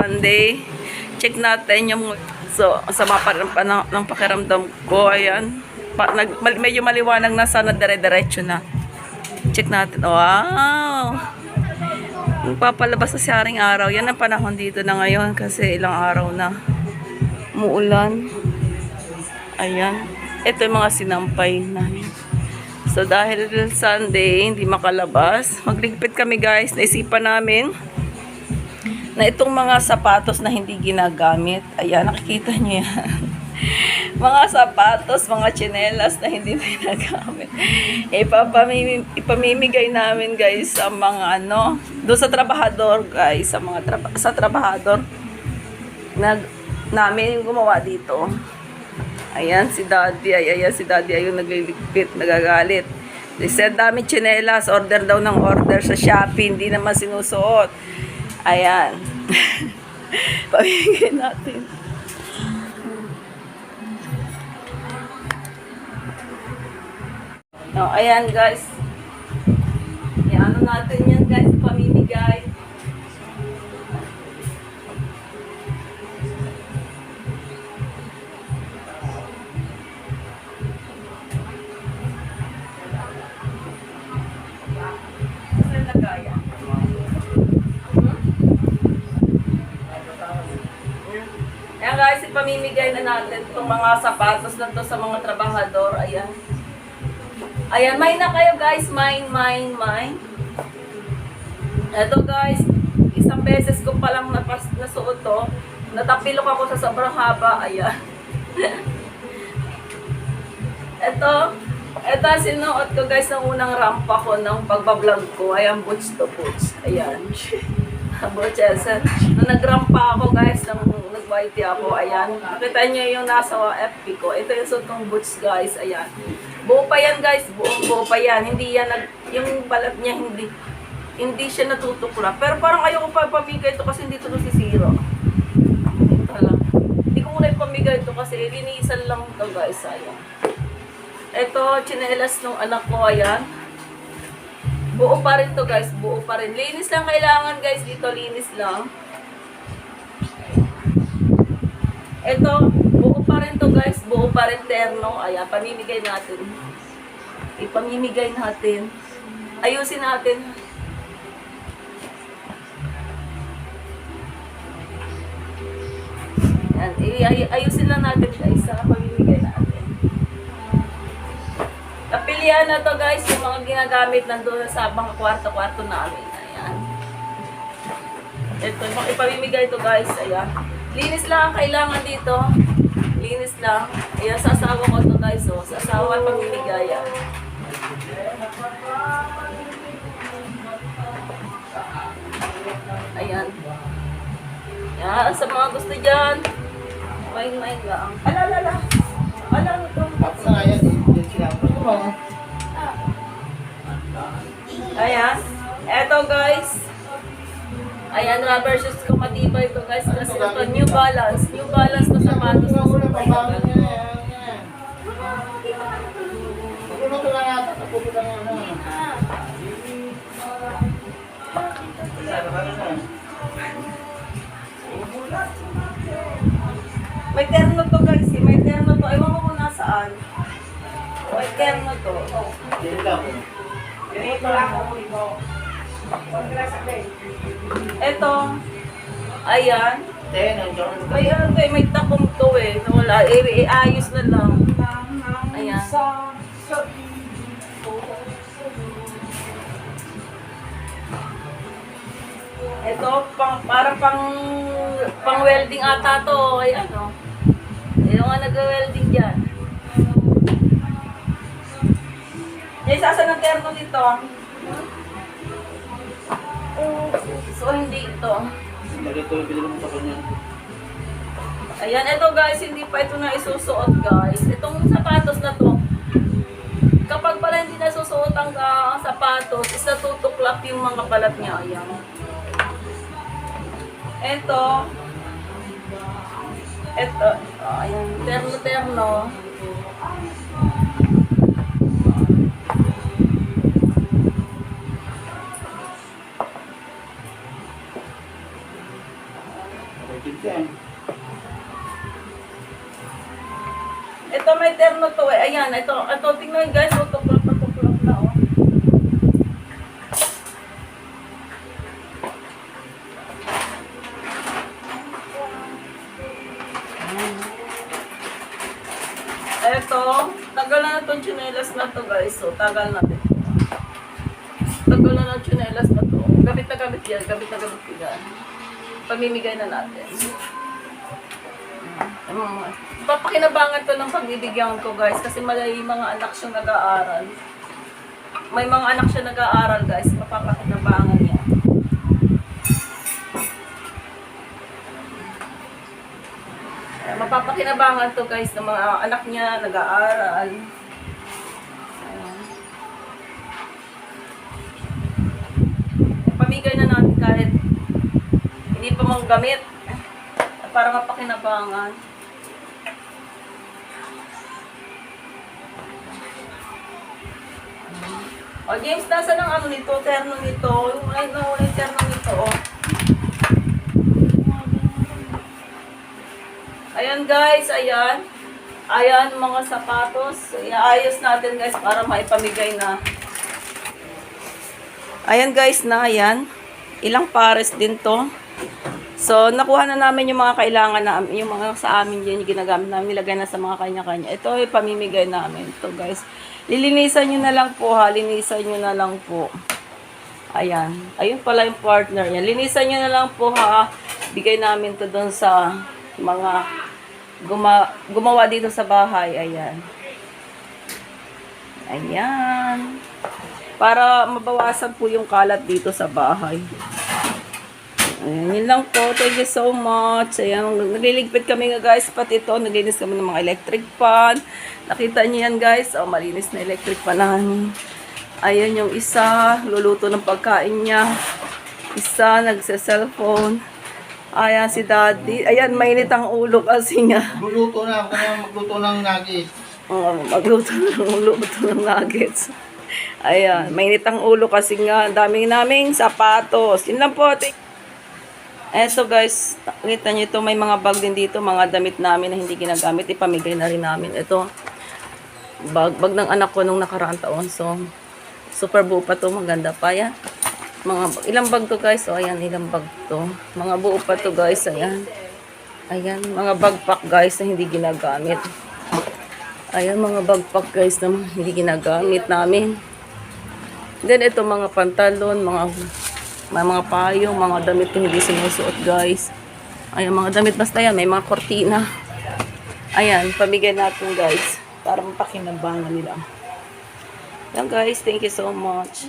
Sunday. Check natin yung so sama pa pa ng, ng pakiramdam ko. Ayan. Pa, nag, medyo maliwanag na sana dire-diretso na. Check natin. Wow! Magpapalabas na si Haring Araw. Yan ang panahon dito na ngayon kasi ilang araw na muulan. Ayan. Ito yung mga sinampay namin. So dahil Sunday, hindi makalabas, magligpit kami guys. Naisipan namin na itong mga sapatos na hindi ginagamit. Ayan, nakikita niyo yan. mga sapatos, mga tsinelas na hindi na ginagamit. Ipapamimi, ipamimigay namin guys sa mga ano, doon sa trabahador guys, sa mga traba, sa trabahador nag namin yung gumawa dito. Ayan si Daddy, ay ayan si Daddy ayun nagliligpit, nagagalit. They said dami tsinelas, order daw ng order sa Shopee, hindi naman sinusuot. Ayan. Pamigay natin. No, ayan guys. Yan, ano natin yan guys, pamimigay. Guys, ipamimigay na natin itong mga sapatos na to sa mga trabahador. Ayan. Ayan, mine na kayo guys. Mine, mine, mine. Ito guys, isang beses ko palang napas, nasuot to. Natapilok ako sa sobrang haba. Ayan. ito, ito sinuot ko guys ng unang rampa ko ng pagbablog ko. Ayan, boots to boots. Ayan. Boots, yes. Nung nagrampa ako guys, nung nag-whitey ako, ayan. Nakita niyo yung nasa FB ko. Ito yung suot kong boots guys. Ayan. Buo pa yan guys, buong buo pa yan. Hindi yan nag, yung balat niya hindi hindi siya natutukla. Pero parang ayoko pa pamigay ito kasi hindi ito lang. Hindi ko muna ipamigay ito kasi linisan lang ito guys. Ayan. Ito, chinelas nung anak ko, ayan. Buo pa rin to guys, buo pa rin. Linis lang kailangan guys, dito linis lang. Ito, buo pa rin to guys, buo pa rin terno. Ayan, pamimigay natin. Ipamimigay natin. Ayusin natin. Ayan, ay- ayusin lang natin guys sa Napilihan na to guys, yung mga ginagamit nandun sa mga kwarto-kwarto namin. Ayan. Ito, yung ipamimigay to guys. Ayan. Linis lang ang kailangan dito. Linis lang. Ayan, sa asawa ko to guys. Oh. Sa asawa at pamimigay. Ayan. Ayan. Ayan, sa mga gusto dyan. Main-main lang. Ala, ala, ala. Ala, ano to? Tapos ko. Ayan. Eto guys. Ayan, rubber shoes ko matibay ito guys. Kasi ito, New Balance. New Balance na sapatos sa yan. ah. May terno to guys. May terno to. Ewan ko kung nasaan. May terno to. Yan lang. Eto. Ayan. Ten, nandiyan ka. May ano to eh, may takom to eh. Nawala. I- iayos na lang. Ayan. Ito, pang, parang pang, pang welding ata to. Ay ano. Yung nga nag-welding dyan. Yes, asa ng terno dito? So, hindi ito. Yung pinili mo sa kanya. Ayan, ito guys, hindi pa ito na isusuot guys. Itong sapatos na to, kapag pala hindi nasusuot ang ah, sapatos, is natutuklap yung mga balat niya. Ayan. Ito, ito, oh, ayan, terno-terno. Ito may terno to eh. Ayan, ito. Ito, tingnan guys. Oh, tuklap na na oh. Ito, tagal na itong tsinelas na to guys. So, tagal na din. Tagal na ng tsinelas na to. Gamit na gamit yan. Gamit na gamit yan. Pamimigay na natin. Um, papakinabangan ko ng pagbibigyan ko guys kasi may mga anak siyang nag-aaral. May mga anak siya nag-aaral guys, mapapakinabangan niya. Mapapakinabangan to guys ng mga anak niya nag-aaral. Pamigay na natin kahit hindi pa mang gamit para mapakinabangan. O James, nasa ng ano nito, terno nito, yung ay no, yung terno nito. Oh. Ayan guys, ayan. Ayan mga sapatos. Iayos natin guys para maipamigay na. Ayan guys na, ayan. Ilang pares din to. So, nakuha na namin yung mga kailangan namin, yung mga sa amin yan, yung ginagamit namin, nilagay na sa mga kanya-kanya. Ito ay pamimigay namin. Ito guys. Lilinisan nyo na lang po ha. Linisan nyo na lang po. Ayan. Ayun pala yung partner niya. Linisan nyo na lang po ha. Bigay namin to doon sa mga guma gumawa dito sa bahay. Ayan. Ayan. Para mabawasan po yung kalat dito sa bahay. Ayan, yun lang po. Thank you so much. Ayan, nagliligpit kami nga guys. Pati ito, naglinis kami ng mga electric fan. Nakita niyo yan guys. Oh, malinis na electric fan namin. Ayan yung isa, luluto ng pagkain niya. Isa, nagse-cellphone. Ayan si daddy. Ayan, mainit ang ulo kasi nga. Luluto na na magluto ng nugget. Oh, magluto ng luto ng nuggets. Ayan, mainit ang ulo kasi nga, daming naming sapatos. Yun lang po. Thank- Eto guys, kita nyo ito, may mga bag din dito, mga damit namin na hindi ginagamit, ipamigay na rin namin. Ito, bag, bag ng anak ko nung nakaraang taon. So, super buo pa to, maganda pa yan. Mga, ilang bag to guys? So, ayan, ilang bag to. Mga buo pa to guys, ayan. Ayan, mga backpack guys na hindi ginagamit. Ayan, mga backpack guys na hindi ginagamit namin. Then, ito mga pantalon, mga may mga payong, mga damit na hindi sinusuot guys. Ayan, mga damit basta yan, may mga kortina. Ayan, pamigay natin guys para mapakinabangan nila. Yan guys, thank you so much.